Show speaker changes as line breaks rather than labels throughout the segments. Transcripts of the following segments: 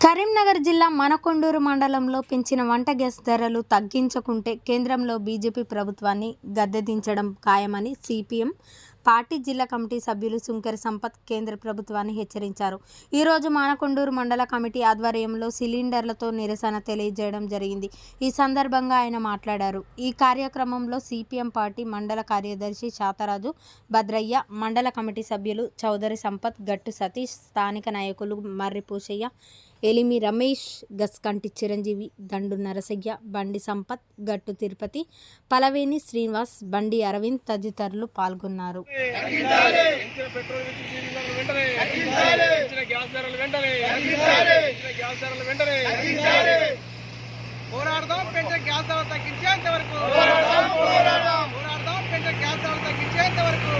కరీంనగర్ జిల్లా మనకొండూరు మండలంలో పెంచిన వంట గ్యాస్ ధరలు తగ్గించకుంటే కేంద్రంలో బీజేపీ ప్రభుత్వాన్ని గద్దెదించడం ఖాయమని సిపిఎం పార్టీ జిల్లా కమిటీ సభ్యులు సుంకర సంపత్ కేంద్ర ప్రభుత్వాన్ని హెచ్చరించారు. ఈరోజు మానకొండూరు మండల కమిటీ ఆధ్వర్యంలో సిలిండర్లతో నిరసన తెలియజేయడం జరిగింది. ఈ సందర్భంగా ఆయన మాట్లాడారు. ఈ కార్యక్రమంలో సిపిఎం పార్టీ మండల కార్యదర్శి శాతరాజు భద్రయ్య మండల కమిటీ సభ్యులు చౌదరి సంపత్ గట్టు సతీష్ స్థానిక నాయకులు మర్రి పూసయ్య ఎలిమి రమేష్ గస్కంటి చిరంజీవి దండు నరసయ్య బండి సంపత్ గట్టు తిరుపతి పలవేని శ్రీనివాస్ బండి అరవింద్ తదితరులు పాల్గొన్నారు.
పెంచిన పెట్రోల్ వెంటనే పెంచిన గ్యాస్ ధరలు వెంటనే పెంచిన గ్యాస్ ధరలు వెంటనే పోరాడదాం పెంచిన గ్యాస్ ధరలు తగ్గించేంత వరకు పోరాడదాం పెంచిన గ్యాస్ ధరలు తగ్గించేంత వరకు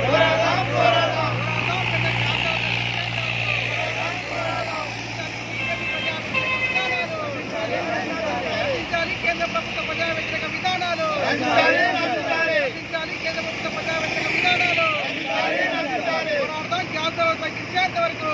కేంద్ర ప్రభుత్వ ప్రజా వ్యతిరేక విధానాలు రక్షించాలి కేంద్ర ప్రభుత్వ ప్రజా వ్యతిరేక విధానాలు పోరాడదాం గ్యాస్ ధరలు తగ్గించేంత వరకు.